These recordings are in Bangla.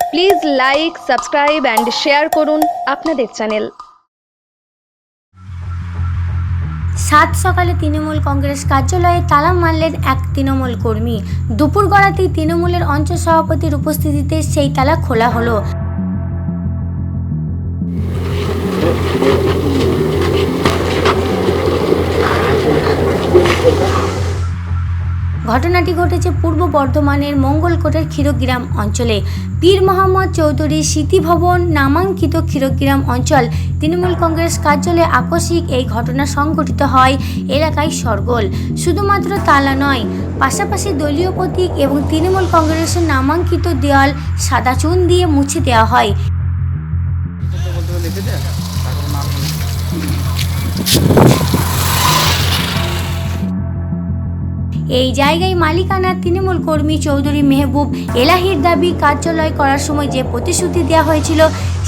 Please like subscribe and share করুন আপনাদের চ্যানেল সাত সকালে তৃণমূল কংগ্রেস কার্যালয়ে তালা মারলেন এক তৃণমূল কর্মী। দুপুর গড়াতেই তৃণমূলের অঞ্চল সভাপতির উপস্থিতিতে সেই তালা খোলা হলো। ঘটনাটি ঘটেছে পূর্ব বর্ধমানের মঙ্গলকোটের ক্ষীরগ্রাম অঞ্চলে। পীর মোহাম্মদ চৌধুরী স্মৃতিভবন নামাঙ্কিত ক্ষীরগ্রাম অঞ্চল। তৃণমূল কংগ্রেস কার্যালয়ে আকস্মিক এই ঘটনা সংঘটিত হয় এলাকায় সরগোল। শুধুমাত্র তালা নয়, পাশাপাশি দলীয় প্রতীক এবং তৃণমূল কংগ্রেসের নামাঙ্কিত দেওয়াল সাদা চুন দিয়ে মুছে দেওয়া হয়। এই জায়গায় মালিকানা তৃণমূল কর্মী চৌধুরী মেহবুব এলাহির দাবি কার্যালয় করার সময় যে প্রতিশ্রুতি দেওয়া হয়েছিল,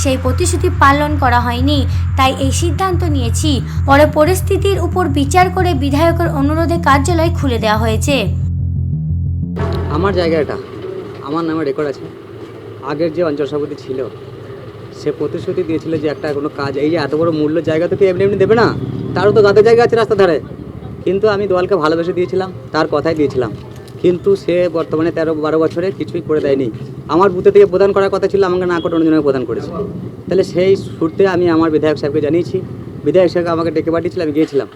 সেই প্রতিশ্রুতি পালন করা হয়নি। তাই এই সিদ্ধান্ত নিয়েছি। পরে পরিস্থিতির উপর বিচার করে বিধায়কের অনুরোধে কার্যালয় খুলে দেওয়া হয়েছে। আমার জায়গাটা, আমার নামে রেকর্ড আছে। আগের যে অঞ্চল সভাপতি ছিল, সে প্রতিশ্রুতি দিয়েছিল যে একটা কোনো কাজ, এই যে এত বড় মূল্য জায়গা তো কেউ এমনি এমনি দেবে না। তারও তো গাদের জায়গা আছে রাস্তা ধারে। কিন্তু আমি দলকে ভালোবেসে দিয়েছিলাম, তার কথাই দিয়েছিলাম। কিন্তু সে বর্তমানে তেরো বারো বছরে কিছুই করে দেয়নি। আমার বুথে থেকে প্রদান করার কথা ছিল, আমাকে না করে অন্যজনকে প্রদান করেছে। তাহলে সেই সূত্রে আমি আমার বিধায়ক সাহেবকে জানিয়েছি। বিধায়ক সাহেব আমাকে ডেকে পাঠিয়েছিল, আমি গিয়েছিলাম।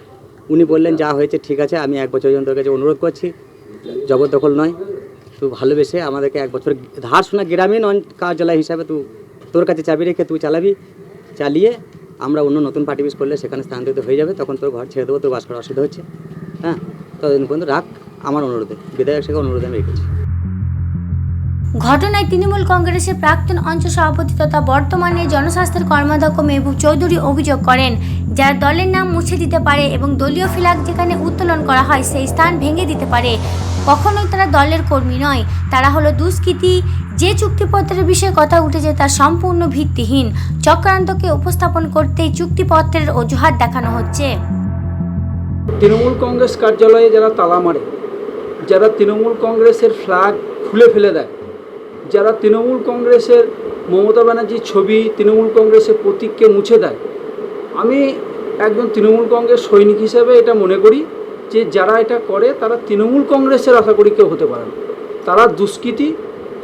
উনি বললেন, যা হয়েছে, ঠিক আছে, আমি এক বছর তোর কাছে অনুরোধ করছি। জবরদখল নয়, তুই ভালোবেসে আমাদেরকে এক বছর ধার শোনা গ্রামীণ কার্যালয় হিসাবে তুই তোর কাছে চাবি রেখে তুই চালাবি, চালিয়ে আমরা অন্য নতুন পার্টি বিস করলে সেখানে স্থানান্তরিত হয়ে যাবে, তখন তোর ঘর ছেড়ে দেবো, তোর বাস করা অসুবিধা হচ্ছে। হ্যাঁ? ততদিন পর্যন্ত রাখ, আমার অনুরোধে, বিধায়ক সেখানে অনুরোধে আমি রেখেছি। ঘটনায় তৃণমূল কংগ্রেসের প্রাক্তন অঞ্চল সভাপতি তথা বর্তমানে জনস্বাস্থ্যের কর্মাধ্যক্ষ মেহবুব চৌধুরী অভিযোগ করেন, যার দলের নাম মুছে দিতে পারে এবং দলীয় ফ্ল্যাগ যেখানে উত্তোলন করা হয়, সেই স্থান ভেঙে দিতে পারে। কখনোই তারা দলের কর্মী নয়। তারা হলো দুষ্কৃতী। যে চুক্তিপত্রের বিষয়ে কথা উঠেছে তা সম্পূর্ণ ভিত্তিহীন। চক্রান্তকে উপস্থাপন করতেই চুক্তিপত্রের অজুহাত দেখানো হচ্ছে। তৃণমূল কংগ্রেস কার্যালয়ে যারা তালা মারে, যারা তৃণমূল কংগ্রেসের ফ্ল্যাগ খুলে ফেলে দেয়, যারা তৃণমূল কংগ্রেসের মমতা ব্যানার্জির ছবি, তৃণমূল কংগ্রেসের প্রতীককে মুছে দেয়, আমি একজন তৃণমূল কংগ্রেস সৈনিক হিসেবে এটা মনে করি। যে যারা এটা করে, তারা তৃণমূল কংগ্রেসের আশা করি কেউ হতে পারে না। তারা দুষ্কৃতী,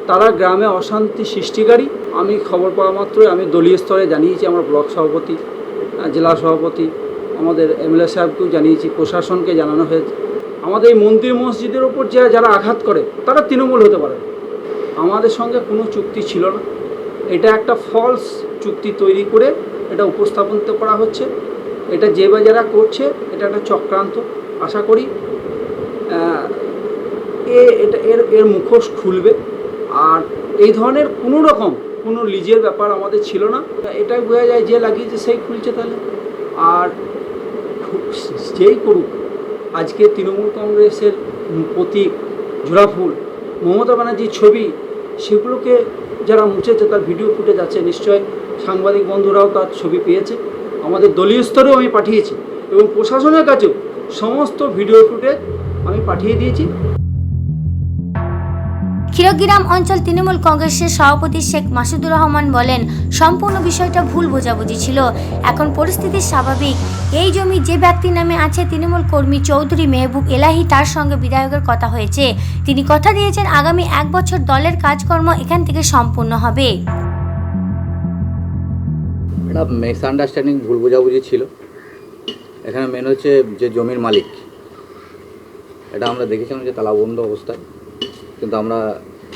তারা গ্রামে অশান্তি সৃষ্টিকারী। আমি খবর পাওয়া মাত্রই আমি দলীয় স্তরে জানিয়েছি, আমার ব্লক সভাপতি জেলা সভাপতি, আমাদের এমএলএ সাহেবকেও জানিয়েছি, প্রশাসনকে জানানো হয়েছে। আমাদের এই মন্দির মসজিদের ওপর যারা যারা আঘাত করে, তারা তৃণমূল হতে পারে। আমাদের সঙ্গে কোনো চুক্তি ছিল না। এটা একটা ফলস চুক্তি তৈরি করে এটা উপস্থাপন করা হচ্ছে। এটা যে বা যারা করছে, এটা একটা চক্রান্ত। আশা করি এ এটা এর এর মুখোশ খুলবে। আর এই ধরনের কোনো রকম কোনো লিজের ব্যাপার আমাদের ছিল না। এটাই বোঝা যায় যে লাগিয়েছে সেই খুলছে তাহলে। আর যেই করুক, আজকে তৃণমূল কংগ্রেসের প্রতীক ঝোড়াফুল মমতা ব্যানার্জির ছবি, সেগুলোকে যারা মুছেছে, তার ভিডিও ফুটেজ আছে, নিশ্চয় সাংবাদিক বন্ধুরাও তার ছবি পেয়েছে। আমাদের দলীয় স্তরেও আমি পাঠিয়েছি এবং প্রশাসনের কাছেও সমস্ত ভিডিও ফুটেজ আমি পাঠিয়ে দিয়েছি। ক্ষীরগ্রাম অঞ্চল তৃণমূল কংগ্রেসের সভাপতি শেখ মাসুদুর রহমান বলেন সম্পূর্ণ বিষয়টা ভুল বোঝাবুঝি ছিল। এখন পরিস্থিতি স্বাভাবিক। এই জমি যে ব্যক্তির নামে আছে তৃণমূল কর্মী চৌধুরী মেহবুব এলাহি তার সঙ্গে বিধায়কের কথা হয়েছে। তিনি কথা দিয়েছেন আগামী এক বছর দলের কাজকর্ম এখান থেকে সম্পূর্ণ হবে। মিসআন্ডারস্ট্যান্ডিং ভুল বোঝাবুঝি ছিল। এখানে মেন হচ্ছে যে জমির মালিক। এটা আমরা দেখেছিলাম যে তালাবন্ধ অবস্থায়। কিন্তু আমরা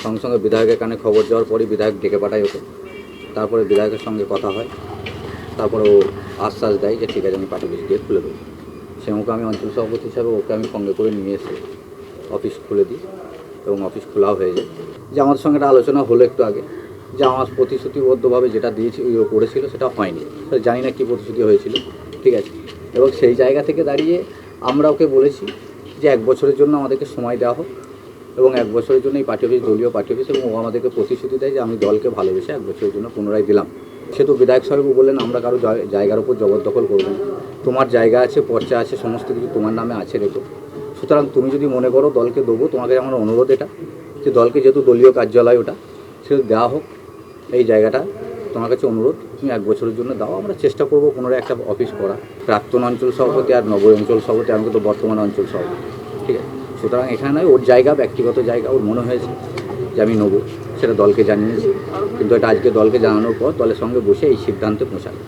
সঙ্গে সঙ্গে বিধায়কের কানে খবর যাওয়ার পরই বিধায়ক ডেকে পাঠাই ওকে। তারপরে বিধায়কের সঙ্গে কথা হয়। তারপরে ও আশ্বাস দেয় যে ঠিক আছে, আমি অফিস দিয়ে খুলে দেবো। সে ওকে আমি অঞ্চল সভাপতি হিসাবে ওকে আমি সঙ্গে করে নিয়ে এসে অফিস খুলে দিই এবং অফিস খোলাও হয়ে যায়। যে আমাদের সঙ্গে একটা আলোচনা হলো একটু আগে, যে আমার প্রতিশ্রুতিবদ্ধভাবে যেটা দিয়েছি করেছিল সেটা হয়নি। জানি না কী প্রতিশ্রুতি হয়েছিল। ঠিক আছে এবং সেই জায়গা থেকে দাঁড়িয়ে আমরা ওকে বলেছি যে এক বছরের জন্য আমাদেরকে সময় দেওয়া হোক এবং এক বছরের জন্য এই পার্টি অফিস, দলীয় পার্টি অফিস এবং ও আমাদেরকে প্রতিশ্রুতি দেয় যে আমি দলকে ভালোবেসে এক বছরের জন্য পুনরায় দিলাম। সে তো বিধায়ক সাহেবও বললেন, আমরা কারও জায়- জায়গার উপর জবরদখল করব না। তোমার জায়গা আছে, পর্চা আছে, সমস্ত কিছু তোমার নামে আছে, রেখো। সুতরাং তুমি যদি মনে করো দলকে দেবো, তোমাকে আমার অনুরোধ এটা যে দলকে যেহেতু দলীয় কার্যালয় ওটা সেটা দেওয়া হোক। এই জায়গাটা তোমার কাছে অনুরোধ, তুমি এক বছরের জন্য দাও, আমরা চেষ্টা করব পুনরায় একটা অফিস করা। প্রাক্তন অঞ্চল সভাপতি আর নগর অঞ্চল সভাপতি, আমি তো বর্তমান অঞ্চল সভাপতি, ঠিক আছে? সুতরাং এখানে নয়, ওর জায়গা, ব্যক্তিগত জায়গা, ওর মনে হয়েছে যে আমি নেব, সেটা দলকে জানিয়েছি কিন্তু এটা আজকে দলকে জানানোর পর দলের সঙ্গে বসে এই সিদ্ধান্তে পৌঁছানো